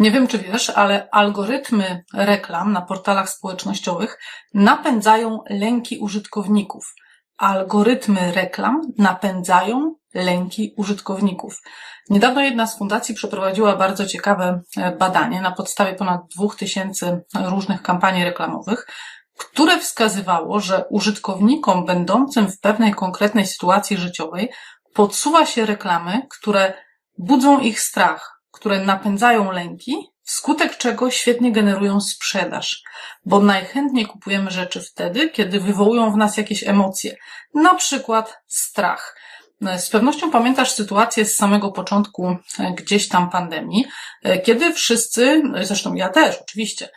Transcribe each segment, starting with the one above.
Nie wiem, czy wiesz, ale algorytmy reklam na portalach społecznościowych napędzają lęki użytkowników. Algorytmy reklam napędzają lęki użytkowników. Niedawno jedna z fundacji przeprowadziła bardzo ciekawe e, badanie na podstawie ponad 2000 różnych kampanii reklamowych, które wskazywało, że użytkownikom będącym w pewnej konkretnej sytuacji życiowej podsuwa się reklamy, które budzą ich strach, które napędzają lęki, wskutek czego świetnie generują sprzedaż, bo najchętniej kupujemy rzeczy wtedy, kiedy wywołują w nas jakieś emocje, na przykład strach. Z pewnością pamiętasz sytuację z samego początku e, gdzieś tam pandemii, e, kiedy wszyscy, zresztą ja też oczywiście,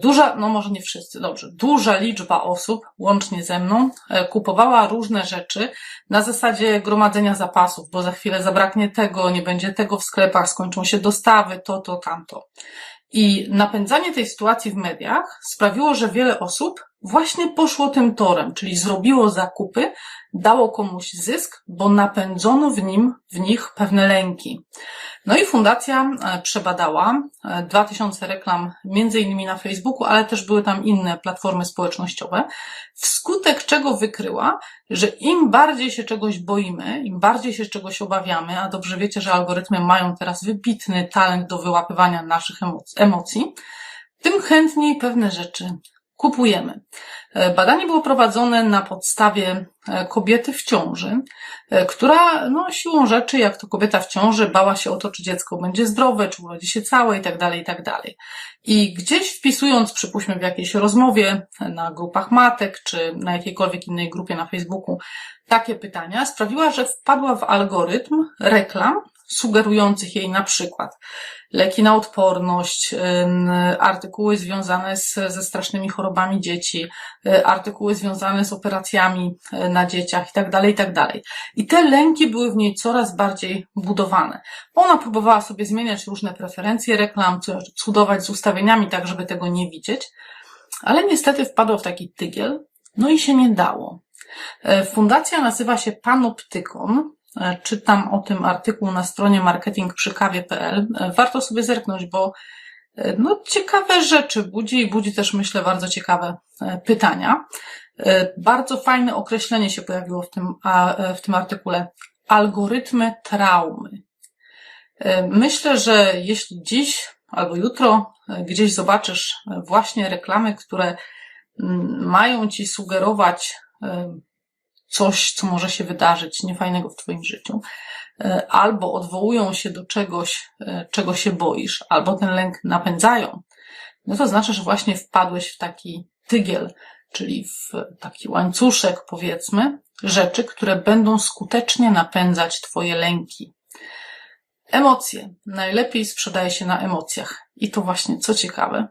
duża, no może nie wszyscy, dobrze, duża liczba osób, łącznie ze mną, kupowała różne rzeczy na zasadzie gromadzenia zapasów, bo za chwilę zabraknie tego, nie będzie tego w sklepach, skończą się dostawy, to, to, tamto. I napędzanie tej sytuacji w mediach sprawiło, że wiele osób właśnie poszło tym torem, czyli zrobiło zakupy, dało komuś zysk, bo napędzono w nim, w nich pewne lęki. No i fundacja e, przebadała 2000 reklam, między innymi na Facebooku, ale też były tam inne platformy społecznościowe, wskutek czego wykryła, że im bardziej się czegoś boimy, im bardziej się czegoś obawiamy, a dobrze wiecie, że algorytmy mają teraz wybitny talent do wyłapywania naszych emocji, tym chętniej pewne rzeczy kupujemy. E, badanie było prowadzone na podstawie e, kobiety w ciąży, e, która no, siłą rzeczy, jak to kobieta w ciąży, bała się o to, czy dziecko będzie zdrowe, czy urodzi się całe i tak dalej, i tak dalej. I gdzieś wpisując, przypuśćmy w jakiejś rozmowie na grupach matek, czy na jakiejkolwiek innej grupie na Facebooku, takie pytania, sprawiła, że wpadła w algorytm reklam, sugerujących jej na przykład leki na odporność, artykuły związane z, ze strasznymi chorobami dzieci, y, artykuły związane z operacjami y, na dzieciach itd., tak itd. Tak I te lęki były w niej coraz bardziej budowane. Ona próbowała sobie zmieniać różne preferencje reklam, cudować z ustawieniami tak, żeby tego nie widzieć, ale niestety wpadła w taki tygiel, no i się nie dało. E, fundacja nazywa się Panoptykon czytam o tym artykuł na stronie marketingprzykawie.pl. E, warto sobie zerknąć, bo e, no, ciekawe rzeczy budzi i budzi też, myślę, bardzo ciekawe pytania. Bardzo fajne określenie się pojawiło w tym, w tym artykule. Algorytmy traumy. Myślę, że jeśli dziś albo jutro gdzieś zobaczysz właśnie reklamy, które mm, mają ci sugerować coś, co może się wydarzyć niefajnego w Twoim życiu, e, albo odwołują się do czegoś, e, czego się boisz, albo ten lęk napędzają, no to znaczy, że właśnie wpadłeś w taki tygiel, czyli w taki łańcuszek, powiedzmy, rzeczy, które będą skutecznie napędzać Twoje lęki. Emocje. Najlepiej sprzedaje się na emocjach. I to właśnie, co ciekawe,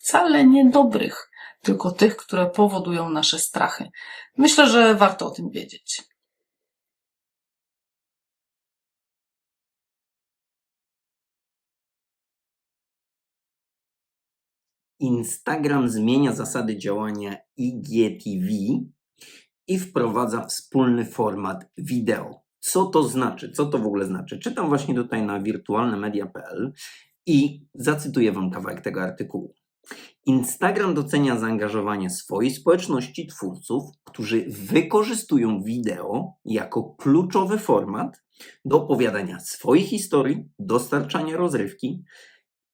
wcale niedobrych tylko tych, które powodują nasze strachy. Myślę, że warto o tym wiedzieć. Instagram zmienia zasady działania IGTV i wprowadza wspólny format wideo. Co to znaczy? Co to w ogóle znaczy? Czytam właśnie tutaj na wirtualnemedia.pl i zacytuję Wam kawałek tego artykułu. Instagram docenia zaangażowanie swojej społeczności twórców, którzy wykorzystują wideo jako kluczowy format do opowiadania swojej historii, dostarczania rozrywki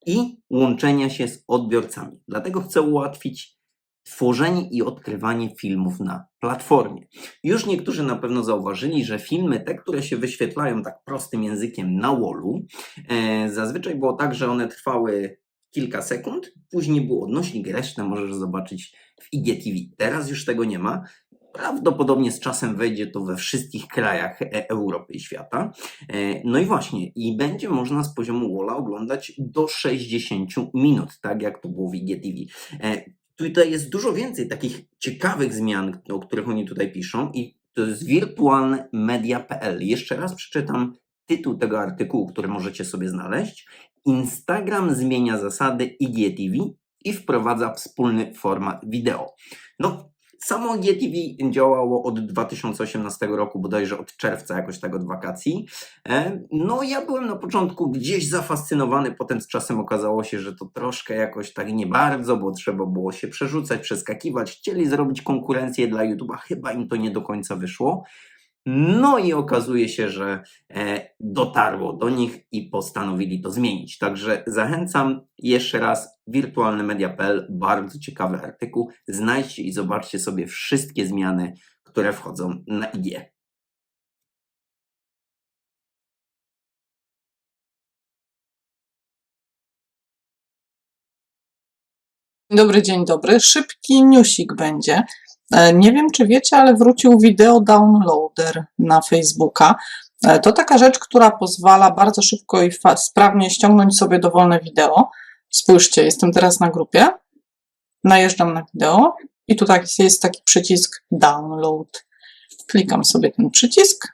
i łączenia się z odbiorcami. Dlatego chcę ułatwić tworzenie i odkrywanie filmów na platformie. Już niektórzy na pewno zauważyli, że filmy, te, które się wyświetlają tak prostym językiem na wallu, e, zazwyczaj było tak, że one trwały kilka sekund, później był odnośnik, resztę możesz zobaczyć w IGTV. Teraz już tego nie ma. Prawdopodobnie z czasem wejdzie to we wszystkich krajach e, Europy i świata. E, no i właśnie, i będzie można z poziomu Walla oglądać do 60 minut, tak jak to było w IGTV. E, tutaj jest dużo więcej takich ciekawych zmian, o których oni tutaj piszą i to jest wirtualnemedia.pl. Jeszcze raz przeczytam tytuł tego artykułu, który możecie sobie znaleźć Instagram zmienia zasady IGTV i wprowadza wspólny format wideo. No, Samo GTV działało od 2018 roku, bodajże od czerwca jakoś tak od wakacji. E, No ja byłem na początku gdzieś zafascynowany, potem z czasem okazało się, że to troszkę jakoś tak nie bardzo, bo trzeba było się przerzucać, przeskakiwać. Chcieli zrobić konkurencję dla YouTube'a, chyba im to nie do końca wyszło. No i okazuje się, że e, dotarło do nich i postanowili to zmienić. Także zachęcam jeszcze raz wirtualnemedia.pl, bardzo ciekawy artykuł. Znajdźcie i zobaczcie sobie wszystkie zmiany, które wchodzą na IG. Dobry dzień dobry. Szybki newsik będzie. E, Nie wiem, czy wiecie, ale wrócił wideo downloader na Facebooka. E, To taka rzecz, która pozwala bardzo szybko i sprawnie ściągnąć sobie dowolne wideo. Spójrzcie, jestem teraz na grupie. Najeżdżam na wideo i tu tak jest taki przycisk download. Klikam sobie ten przycisk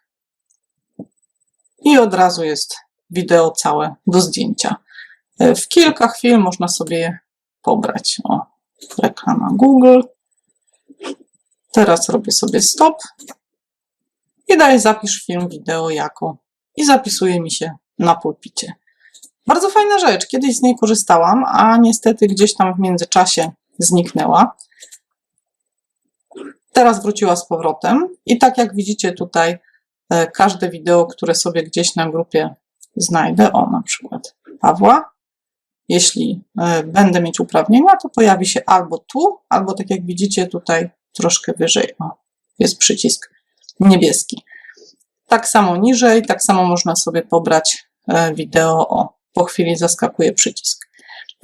i od razu jest wideo całe do zdjęcia. E, W kilka chwil można sobie je pobrać. O, reklama Google. Teraz robię sobie stop i daję zapisz film wideo jako i zapisuje mi się na pulpicie. Bardzo fajna rzecz. Kiedyś z niej korzystałam, a niestety gdzieś tam w międzyczasie zniknęła. Teraz wróciła z powrotem i tak jak widzicie tutaj, e, każde wideo, które sobie gdzieś na grupie znajdę, o na przykład Pawła, jeśli e, będę mieć uprawnienia, to pojawi się albo tu, albo tak jak widzicie tutaj troszkę wyżej. O, jest przycisk niebieski. Tak samo niżej, tak samo można sobie pobrać e, wideo. O, po chwili zaskakuje przycisk.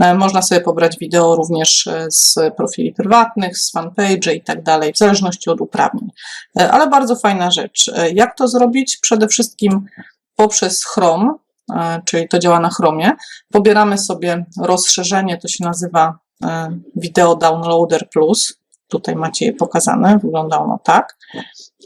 E, Można sobie pobrać wideo również e, z profili prywatnych, z fanpage i tak dalej, w zależności od uprawnień. Ale bardzo fajna rzecz. Jak to zrobić? Przede wszystkim poprzez Chrome, czyli to działa na Chromie. Pobieramy sobie rozszerzenie, to się nazywa Video Downloader Plus. Tutaj macie je pokazane, wygląda ono tak.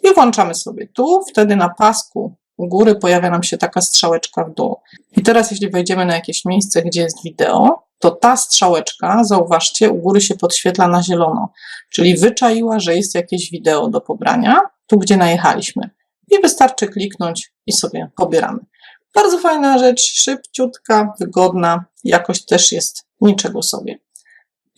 I włączamy sobie tu, wtedy na pasku u góry pojawia nam się taka strzałeczka w dół. I teraz, jeśli wejdziemy na jakieś miejsce, gdzie jest wideo, to ta strzałeczka, zauważcie, u góry się podświetla na zielono, czyli wyczaiła, że jest jakieś wideo do pobrania, tu gdzie najechaliśmy. I wystarczy kliknąć i sobie pobieramy. Bardzo fajna rzecz, szybciutka, wygodna, jakość też jest niczego sobie.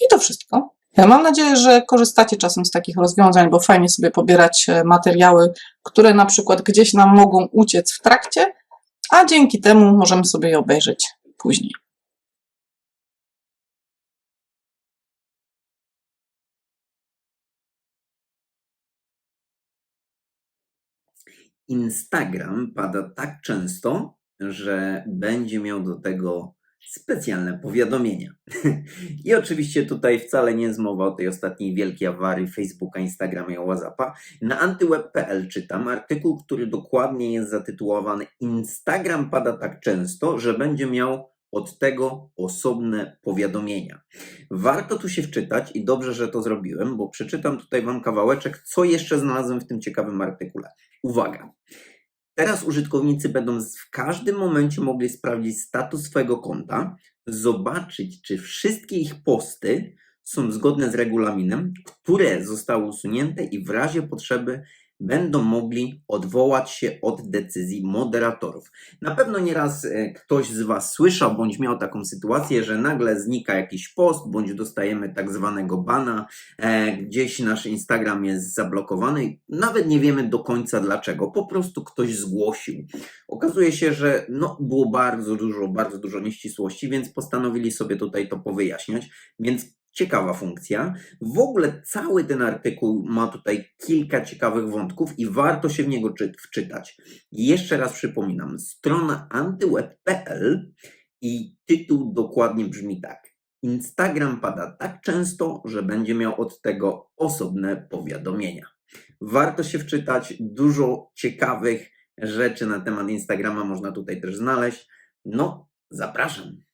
I to wszystko. Mam nadzieję, że korzystacie czasem z takich rozwiązań, bo fajnie sobie pobierać e, materiały, które na przykład gdzieś nam mogą uciec w trakcie, a dzięki temu możemy sobie je obejrzeć później. Instagram pada tak często, że będzie miał do tego specjalne powiadomienia. I oczywiście tutaj wcale nie jest mowa o tej ostatniej wielkiej awarii Facebooka, Instagrama i WhatsAppa. Na antyweb.pl czytam artykuł, który dokładnie jest zatytułowany Instagram pada tak często, że będzie miał od tego osobne powiadomienia. Warto tu się wczytać i dobrze, że to zrobiłem, bo przeczytam tutaj Wam kawałeczek, co jeszcze znalazłem w tym ciekawym artykule. Uwaga! Teraz użytkownicy będą w każdym momencie mogli sprawdzić status swojego konta, zobaczyć, czy wszystkie ich posty są zgodne z regulaminem, które zostały usunięte i w razie potrzeby będą mogli odwołać się od decyzji moderatorów. Na pewno nieraz e, ktoś z Was słyszał bądź miał taką sytuację, że nagle znika jakiś post, bądź dostajemy tak zwanego bana, e, gdzieś nasz Instagram jest zablokowany nawet nie wiemy do końca dlaczego. Po prostu ktoś zgłosił. Okazuje się, że no, było bardzo dużo, bardzo dużo nieścisłości, więc postanowili sobie tutaj to powyjaśniać. Więc ciekawa funkcja. W ogóle cały ten artykuł ma tutaj kilka ciekawych wątków i warto się w niego czy- wczytać. Jeszcze raz przypominam, strona antyweb.pl i tytuł dokładnie brzmi tak. Instagram pada tak często, że będzie miał od tego osobne powiadomienia. Warto się wczytać, dużo ciekawych rzeczy na temat Instagrama można tutaj też znaleźć. No, zapraszam.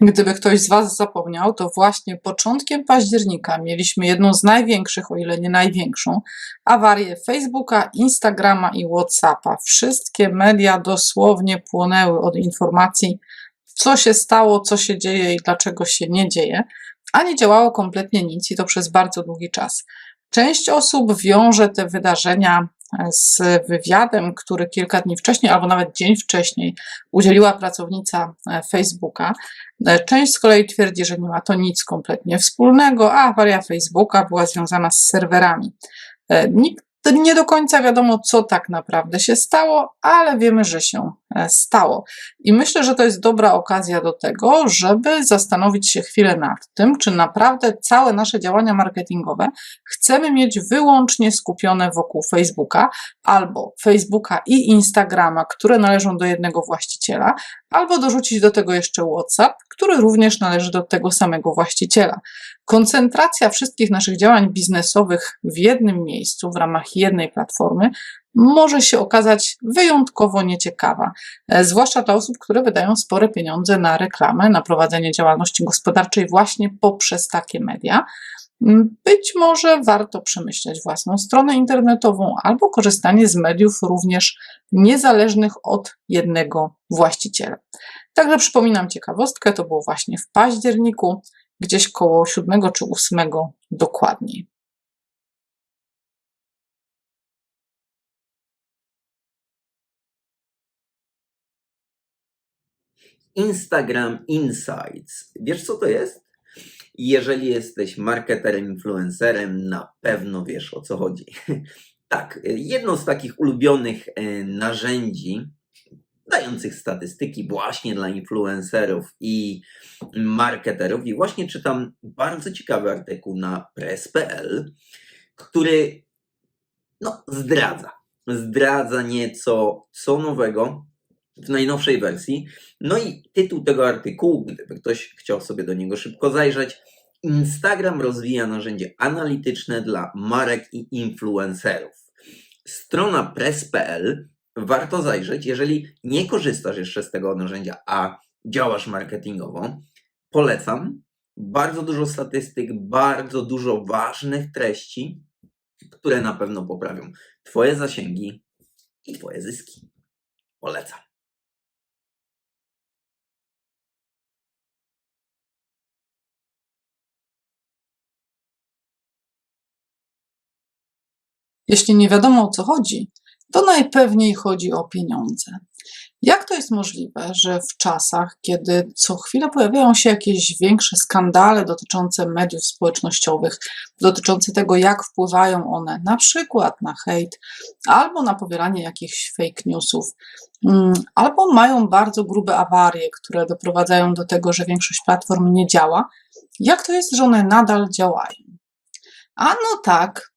Gdyby ktoś z Was zapomniał, to właśnie początkiem października mieliśmy jedną z największych, o ile nie największą, awarię Facebooka, Instagrama i WhatsAppa. Wszystkie media dosłownie płonęły od informacji, co się stało, co się dzieje i dlaczego się nie dzieje, a nie działało kompletnie nic i to przez bardzo długi czas. Część osób wiąże te wydarzenia z wywiadem, który kilka dni wcześniej, albo nawet dzień wcześniej udzieliła pracownica e, Facebooka. E, Część z kolei twierdzi, że nie ma to nic kompletnie wspólnego, a awaria Facebooka była związana z serwerami. E, Nikt nie do końca wiadomo, co tak naprawdę się stało, ale wiemy, że się stało. I myślę, że to jest dobra okazja do tego, żeby zastanowić się chwilę nad tym, czy naprawdę całe nasze działania marketingowe chcemy mieć wyłącznie skupione wokół Facebooka, albo Facebooka i Instagrama, które należą do jednego właściciela, albo dorzucić do tego jeszcze WhatsApp, który również należy do tego samego właściciela. Koncentracja wszystkich naszych działań biznesowych w jednym miejscu, w ramach jednej platformy, może się okazać wyjątkowo nieciekawa, e, zwłaszcza dla osób, które wydają spore pieniądze na reklamę, na prowadzenie działalności gospodarczej właśnie poprzez takie media. Mm, Być może warto przemyśleć własną stronę internetową albo korzystanie z mediów również niezależnych od jednego właściciela. Także przypominam ciekawostkę, to było właśnie w październiku, gdzieś koło 7 czy 8 dokładniej. Instagram Insights. Wiesz co to jest? Jeżeli jesteś marketerem, influencerem, na pewno wiesz o co chodzi. Tak, jedno z takich ulubionych e, narzędzi dających statystyki właśnie dla influencerów i marketerów. I właśnie czytam bardzo ciekawy artykuł na press.pl, który no, zdradza. Zdradza nieco co nowego w najnowszej wersji. No i tytuł tego artykułu, gdyby ktoś chciał sobie do niego szybko zajrzeć, Instagram rozwija narzędzie analityczne dla marek i influencerów. Strona press.pl warto zajrzeć, jeżeli nie korzystasz jeszcze z tego narzędzia, a działasz marketingowo. Polecam. Bardzo dużo statystyk, bardzo dużo ważnych treści, które na pewno poprawią Twoje zasięgi i Twoje zyski. Polecam. Jeśli nie wiadomo o co chodzi, to najpewniej chodzi o pieniądze. Jak to jest możliwe, że w czasach, kiedy co chwilę pojawiają się jakieś większe skandale dotyczące mediów społecznościowych, dotyczące tego, jak wpływają one na przykład na hejt, albo na powielanie jakichś fake newsów, mm, albo mają bardzo grube awarie, które doprowadzają do tego, że większość platform nie działa, jak to jest, że one nadal działają? A no tak,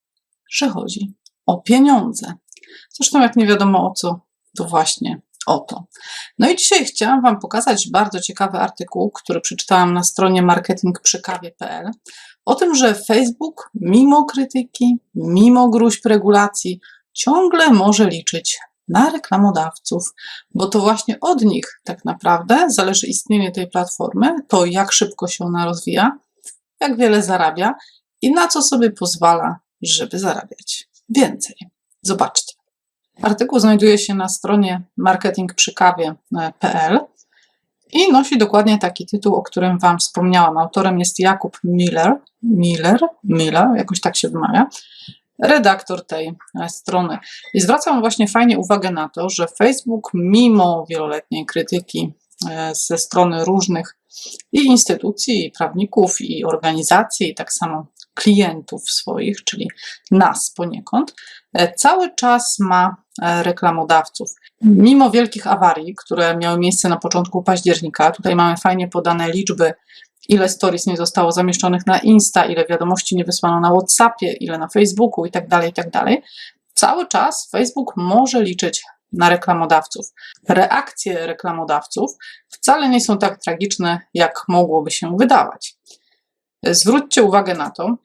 że chodzi o pieniądze. Zresztą, jak nie wiadomo o co, to właśnie o to. No i dzisiaj chciałam Wam pokazać bardzo ciekawy artykuł, który przeczytałam na stronie marketingprzykawie.pl o tym, że Facebook, mimo krytyki, mimo gruźb regulacji, ciągle może liczyć na reklamodawców, bo to właśnie od nich tak naprawdę zależy istnienie tej platformy, to jak szybko się ona rozwija, jak wiele zarabia i na co sobie pozwala, żeby zarabiać więcej. Zobaczcie. Artykuł znajduje się na stronie marketingprzykawie.pl i nosi dokładnie taki tytuł, o którym Wam wspomniałam. Autorem jest Jakub Miller, Miller, Miller, jakoś tak się wymawia, redaktor tej e, strony. I zwracam właśnie fajnie uwagę na to, że Facebook, mimo wieloletniej krytyki e, ze strony różnych i instytucji, i prawników, i organizacji, i tak samo klientów swoich, czyli nas poniekąd, e, cały czas ma e, reklamodawców. Mimo wielkich awarii, które miały miejsce na początku października, tutaj mamy fajnie podane liczby, ile stories nie zostało zamieszczonych na Insta, ile wiadomości nie wysłano na WhatsAppie, ile na Facebooku i tak dalej, i tak. Cały czas Facebook może liczyć na reklamodawców. Reakcje reklamodawców wcale nie są tak tragiczne, jak mogłoby się wydawać. Zwróćcie uwagę na to,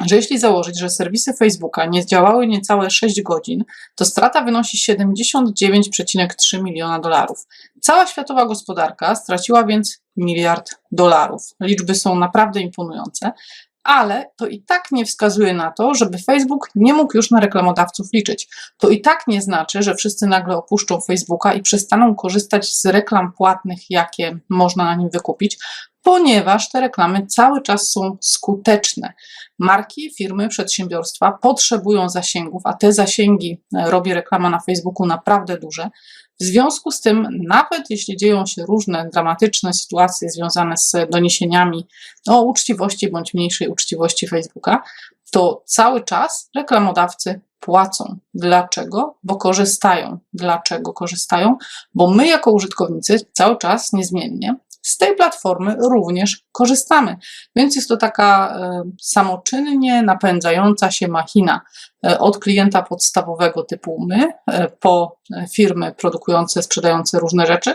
że jeśli założyć, że serwisy Facebooka nie działały niecałe 6 godzin, to strata wynosi 79,3 miliona dolarów. Cała światowa gospodarka straciła więc miliard dolarów. Liczby są naprawdę imponujące, ale to i tak nie wskazuje na to, żeby Facebook nie mógł już na reklamodawców liczyć. To i tak nie znaczy, że wszyscy nagle opuszczą Facebooka i przestaną korzystać z reklam płatnych, jakie można na nim wykupić, ponieważ te reklamy cały czas są skuteczne. Marki, firmy, przedsiębiorstwa potrzebują zasięgów, a te zasięgi e, robi reklama na Facebooku naprawdę duże. W związku z tym, nawet jeśli dzieją się różne dramatyczne sytuacje związane z doniesieniami o uczciwości bądź mniejszej uczciwości Facebooka, to cały czas reklamodawcy płacą. Dlaczego? Bo korzystają. Dlaczego korzystają? Bo my, jako użytkownicy, cały czas niezmiennie z tej platformy również korzystamy. Więc jest to taka e, samoczynnie napędzająca się machina e, od klienta podstawowego typu my, e, po firmy produkujące, sprzedające różne rzeczy,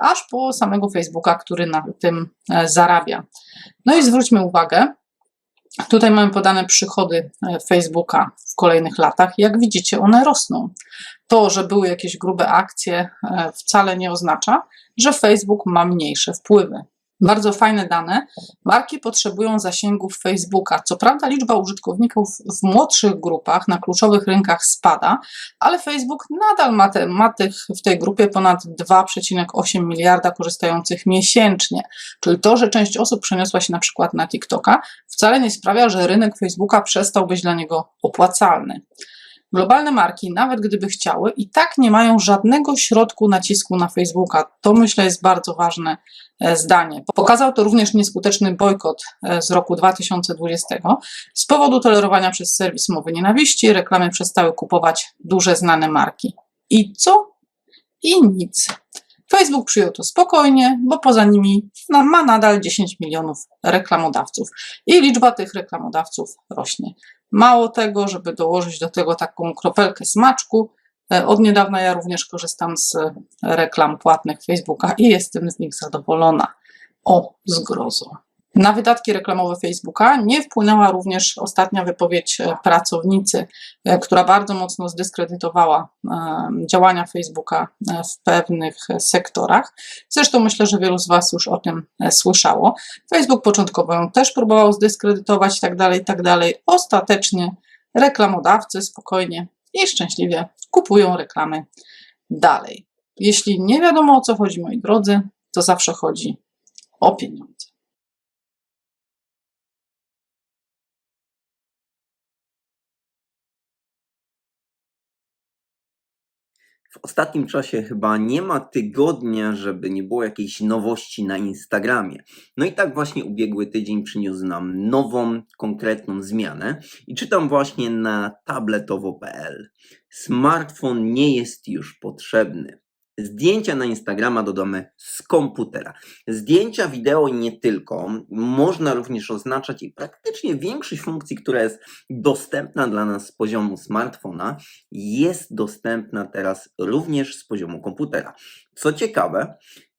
aż po samego Facebooka, który na tym zarabia. No i zwróćmy uwagę, Tutaj mamy podane przychody e, Facebooka w kolejnych latach. Jak widzicie, one rosną. To, że były jakieś grube akcje, e, wcale nie oznacza, że Facebook ma mniejsze wpływy. Bardzo fajne dane. Marki potrzebują zasięgów Facebooka. Co prawda, liczba użytkowników w młodszych grupach na kluczowych rynkach spada, ale Facebook nadal ma, te, ma tych, w tej grupie ponad 2,8 miliarda korzystających miesięcznie. Czyli to, że część osób przeniosła się na przykład na TikToka, wcale nie sprawia, że rynek Facebooka przestał być dla niego opłacalny. Globalne marki, nawet gdyby chciały, i tak nie mają żadnego środku nacisku na Facebooka. To myślę jest bardzo ważne zdanie. Pokazał to również nieskuteczny bojkot e, z roku 2020. Z powodu tolerowania przez serwis mowy nienawiści reklamy przestały kupować duże znane marki. I co? I nic. Facebook przyjął to spokojnie, bo poza nimi na- ma nadal 10 milionów reklamodawców i liczba tych reklamodawców rośnie. Mało tego, żeby dołożyć do tego taką kropelkę smaczku, e, od niedawna ja również korzystam z reklam płatnych Facebooka i jestem z nich zadowolona. O, zgrozo. Na wydatki reklamowe Facebooka nie wpłynęła również ostatnia wypowiedź e, pracownicy, e, która bardzo mocno zdyskredytowała e, działania Facebooka e, w pewnych e, sektorach. Zresztą myślę, że wielu z Was już o tym e, słyszało. Facebook początkowo ją też próbował zdyskredytować tak dalej, tak dalej. Ostatecznie reklamodawcy spokojnie i szczęśliwie kupują reklamy dalej. Jeśli nie wiadomo o co chodzi, moi drodzy, to zawsze chodzi o pieniądze. W ostatnim czasie chyba nie ma tygodnia, żeby nie było jakiejś nowości na Instagramie. No i tak właśnie ubiegły tydzień przyniósł nam nową, konkretną zmianę i czytam właśnie na tabletowo.pl. Smartfon nie jest już potrzebny. Zdjęcia na Instagrama dodamy z komputera. Zdjęcia, wideo i nie tylko. Można również oznaczać i praktycznie większość funkcji, która jest dostępna dla nas z poziomu smartfona, jest dostępna teraz również z poziomu komputera. Co ciekawe,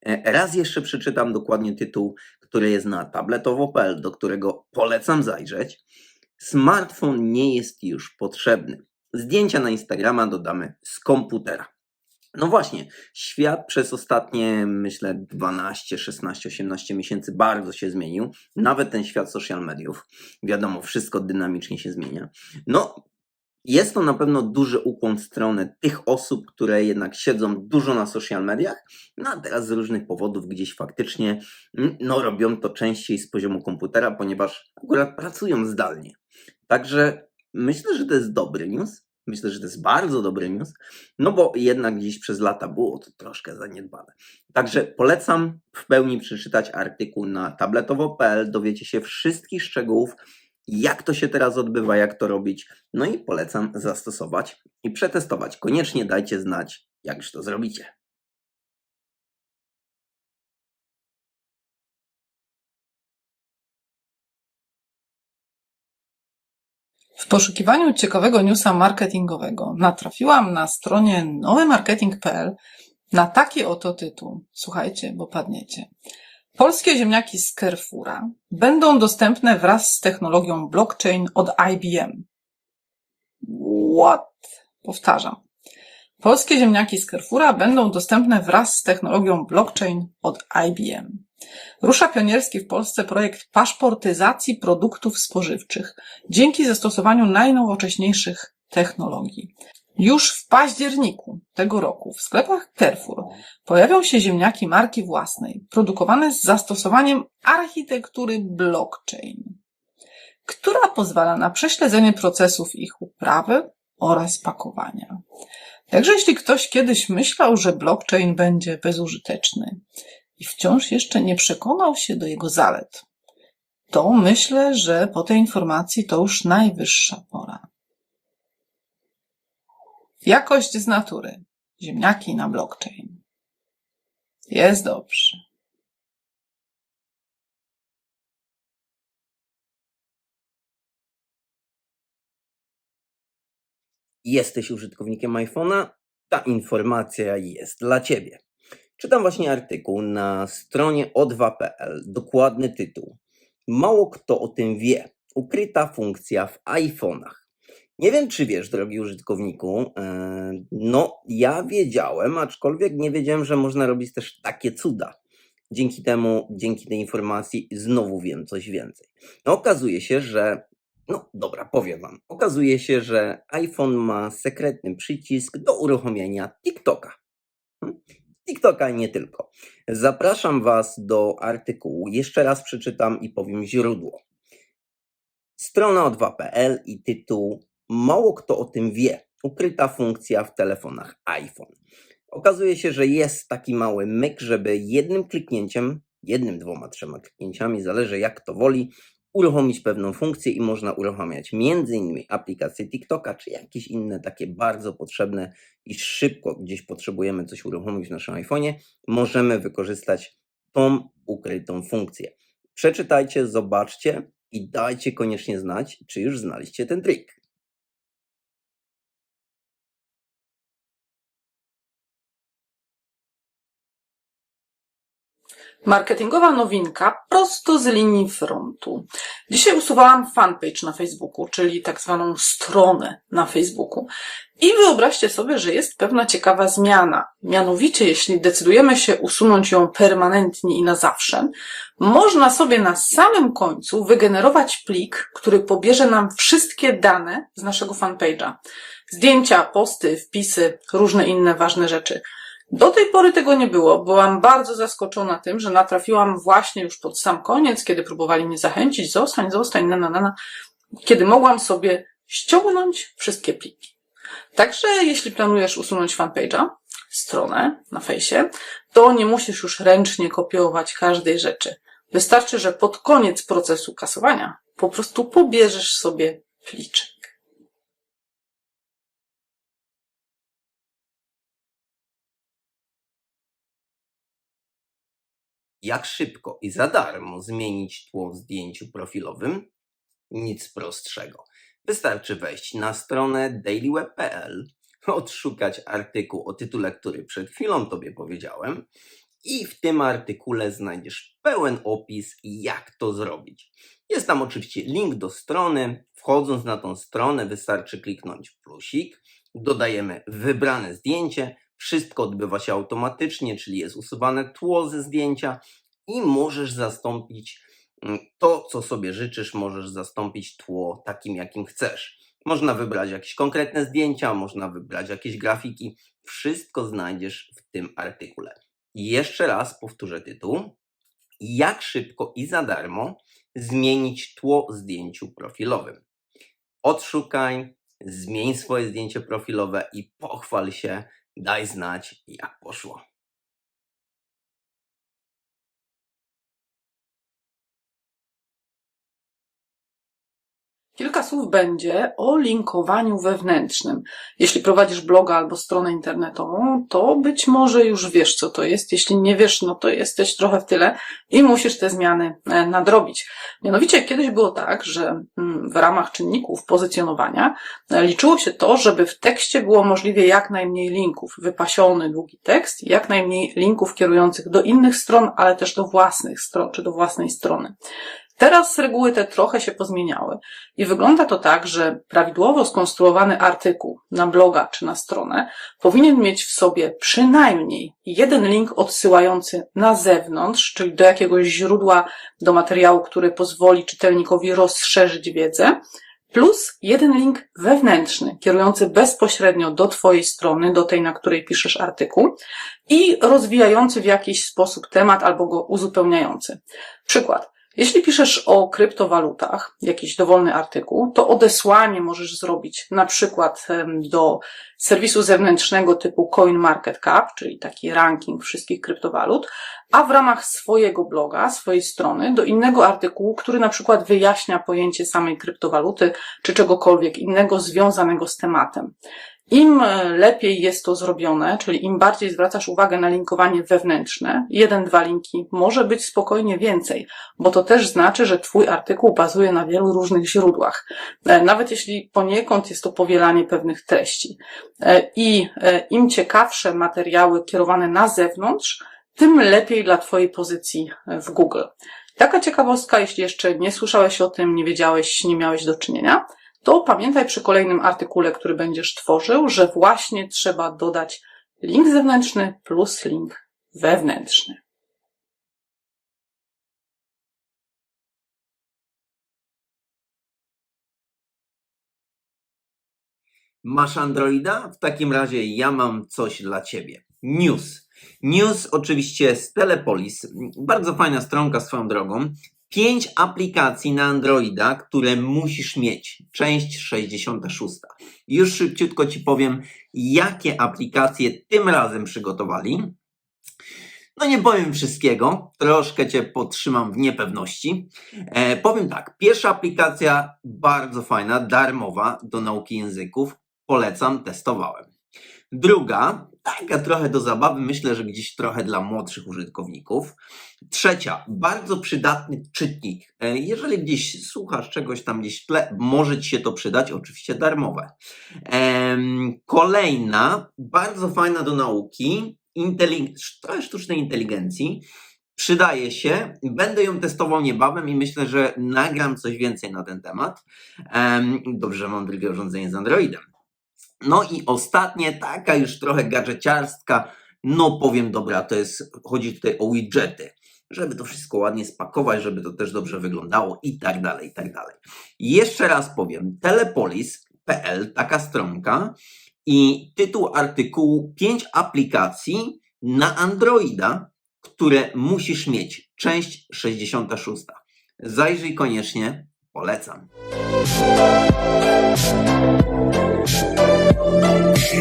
e, raz jeszcze przeczytam dokładnie tytuł, który jest na tabletowo.pl, do którego polecam zajrzeć. Smartfon nie jest już potrzebny. Zdjęcia na Instagrama dodamy z komputera. No właśnie, świat przez ostatnie, myślę, 12, 16, 18 miesięcy bardzo się zmienił. Nawet ten świat social mediów. Wiadomo, wszystko dynamicznie się zmienia. No, jest to na pewno duży ukłon w stronę tych osób, które jednak siedzą dużo na social mediach, no a teraz z różnych powodów gdzieś faktycznie mm, no, robią to częściej z poziomu komputera, ponieważ akurat pracują zdalnie. Także myślę, że to jest dobry news. Myślę, że to jest bardzo dobry news, no bo jednak gdzieś przez lata było to troszkę zaniedbane. Także polecam w pełni przeczytać artykuł na tabletowo.pl, dowiecie się wszystkich szczegółów, jak to się teraz odbywa, jak to robić. No i polecam zastosować i przetestować. Koniecznie dajcie znać, jak już to zrobicie. W poszukiwaniu ciekawego newsa marketingowego natrafiłam na stronie nowymarketing.pl na taki oto tytuł. Słuchajcie, bo padniecie. Polskie ziemniaki z Carrefoura będą dostępne wraz z technologią blockchain od IBM. What? Powtarzam. Polskie ziemniaki z Carrefoura będą dostępne wraz z technologią blockchain od IBM. Rusza pionierski w Polsce projekt paszportyzacji produktów spożywczych dzięki zastosowaniu najnowocześniejszych technologii. Już w październiku tego roku w sklepach Carrefour pojawią się ziemniaki marki własnej, produkowane z zastosowaniem architektury blockchain, która pozwala na prześledzenie procesów ich uprawy oraz pakowania. Także jeśli ktoś kiedyś myślał, że blockchain będzie bezużyteczny i wciąż jeszcze nie przekonał się do jego zalet, to myślę, że po tej informacji to już najwyższa pora. Jakość z natury. Ziemniaki na blockchain. Jest dobrze. Jesteś użytkownikiem iPhone'a? Ta informacja jest dla Ciebie. Czytam właśnie artykuł na stronie o2.pl, dokładny tytuł. Mało kto o tym wie. Ukryta funkcja w iPhone'ach. Nie wiem, czy wiesz, drogi użytkowniku. e, No, ja wiedziałem, aczkolwiek nie wiedziałem, że można robić też takie cuda. Dzięki temu, dzięki tej informacji, znowu wiem coś więcej. No, okazuje się, że no dobra, powiem Wam. Okazuje się, że iPhone ma sekretny przycisk do uruchomienia TikToka. TikToka i nie tylko. Zapraszam Was do artykułu. Jeszcze raz przeczytam i powiem źródło. Strona o2.pl i tytuł Mało kto o tym wie. Ukryta funkcja w telefonach iPhone. Okazuje się, że jest taki mały myk, żeby jednym kliknięciem, jednym, dwoma, trzema kliknięciami, zależy jak to woli, uruchomić pewną funkcję i można uruchamiać m.in. aplikację TikToka, czy jakieś inne takie bardzo potrzebne i szybko gdzieś potrzebujemy coś uruchomić w naszym iPhone'ie, możemy wykorzystać tą ukrytą funkcję. Przeczytajcie, zobaczcie i dajcie koniecznie znać, czy już znaliście ten trik. Marketingowa nowinka prosto z linii frontu. Dzisiaj usuwałam fanpage na Facebooku, czyli tak zwaną stronę na Facebooku. I wyobraźcie sobie, że jest pewna ciekawa zmiana. Mianowicie, jeśli decydujemy się usunąć ją permanentnie i na zawsze, można sobie na samym końcu wygenerować plik, który pobierze nam wszystkie dane z naszego fanpage'a. Zdjęcia, posty, wpisy, różne inne ważne rzeczy. Do tej pory tego nie było. Byłam bardzo zaskoczona tym, że natrafiłam właśnie już pod sam koniec, kiedy próbowali mnie zachęcić, zostań, zostań, na, na, na, na, kiedy mogłam sobie ściągnąć wszystkie pliki. Także jeśli planujesz usunąć fanpage'a, stronę na fejsie, to nie musisz już ręcznie kopiować każdej rzeczy. Wystarczy, że pod koniec procesu kasowania po prostu pobierzesz sobie pliczek. Jak szybko i za darmo zmienić tło w zdjęciu profilowym? Nic prostszego. Wystarczy wejść na stronę dailyweb.pl, odszukać artykuł o tytule, który przed chwilą Tobie powiedziałem i w tym artykule znajdziesz pełen opis, jak to zrobić. Jest tam oczywiście link do strony. Wchodząc na tą stronę, wystarczy kliknąć plusik, dodajemy wybrane zdjęcie, wszystko odbywa się automatycznie, czyli jest usuwane tło ze zdjęcia i możesz zastąpić mm, to, co sobie życzysz, możesz zastąpić tło takim, jakim chcesz. Można wybrać jakieś konkretne zdjęcia, można wybrać jakieś grafiki. Wszystko znajdziesz w tym artykule. Jeszcze raz powtórzę tytuł. Jak szybko i za darmo zmienić tło zdjęciu profilowym. Odszukaj, zmień swoje zdjęcie profilowe i pochwal się, daj znać, jak poszło. Kilka słów będzie o linkowaniu wewnętrznym. Jeśli prowadzisz bloga albo stronę internetową, to być może już wiesz, co to jest. Jeśli nie wiesz, no to jesteś trochę w tyle i musisz te zmiany e, nadrobić. Mianowicie kiedyś było tak, że mm, w ramach czynników pozycjonowania e, liczyło się to, żeby w tekście było możliwie jak najmniej linków, wypasiony długi tekst, jak najmniej linków kierujących do innych stron, ale też do własnych stron, czy do własnej strony. Teraz reguły te trochę się pozmieniały i wygląda to tak, że prawidłowo skonstruowany artykuł na bloga czy na stronę powinien mieć w sobie przynajmniej jeden link odsyłający na zewnątrz, czyli do jakiegoś źródła, do materiału, który pozwoli czytelnikowi rozszerzyć wiedzę, plus jeden link wewnętrzny, kierujący bezpośrednio do Twojej strony, do tej, na której piszesz artykuł i rozwijający w jakiś sposób temat albo go uzupełniający. Przykład. Jeśli piszesz o kryptowalutach, jakiś dowolny artykuł, to odesłanie możesz zrobić na przykład do serwisu zewnętrznego typu CoinMarketCap, czyli taki ranking wszystkich kryptowalut, a w ramach swojego bloga, swojej strony do innego artykułu, który na przykład wyjaśnia pojęcie samej kryptowaluty czy czegokolwiek innego związanego z tematem. Im e, lepiej jest to zrobione, czyli im bardziej zwracasz uwagę na linkowanie wewnętrzne, jeden, dwa linki, może być spokojnie więcej, bo to też znaczy, że Twój artykuł bazuje na wielu różnych źródłach. E, Nawet jeśli poniekąd jest to powielanie pewnych treści. E, I im ciekawsze materiały kierowane na zewnątrz, tym lepiej dla Twojej pozycji w Google. Taka ciekawostka, jeśli jeszcze nie słyszałeś o tym, nie wiedziałeś, nie miałeś do czynienia, to pamiętaj przy kolejnym artykule, który będziesz tworzył, że właśnie trzeba dodać link zewnętrzny plus link wewnętrzny. Masz Androida? W takim razie ja mam coś dla Ciebie. News. News oczywiście z Telepolis. Bardzo fajna stronka swoją drogą. Pięć aplikacji na Androida, które musisz mieć. Część 66. Już szybciutko Ci powiem, jakie aplikacje tym razem przygotowali. No nie powiem wszystkiego, troszkę Cię podtrzymam w niepewności. E, powiem tak, pierwsza aplikacja bardzo fajna, darmowa do nauki języków. Polecam, testowałem. Druga, taka trochę do zabawy, myślę, że gdzieś trochę dla młodszych użytkowników. Trzecia, bardzo przydatny czytnik. E, Jeżeli gdzieś słuchasz czegoś tam gdzieś w tle, może Ci się to przydać, oczywiście darmowe. Kolejna, bardzo fajna do nauki, intelig- sztucznej inteligencji. Przydaje się, będę ją testował niebawem i myślę, że nagram coś więcej na ten temat. Em, Dobrze, że mam drugie urządzenie z Androidem. No i ostatnie, taka już trochę gadżeciarstka, no powiem dobra, to jest, chodzi tutaj o widgety, żeby to wszystko ładnie spakować, żeby to też dobrze wyglądało i tak dalej, i tak dalej. Jeszcze raz powiem, telepolis.pl, taka stronka i tytuł artykułu 5 aplikacji na Androida, które musisz mieć, część 66. Zajrzyj koniecznie, polecam. Thank you.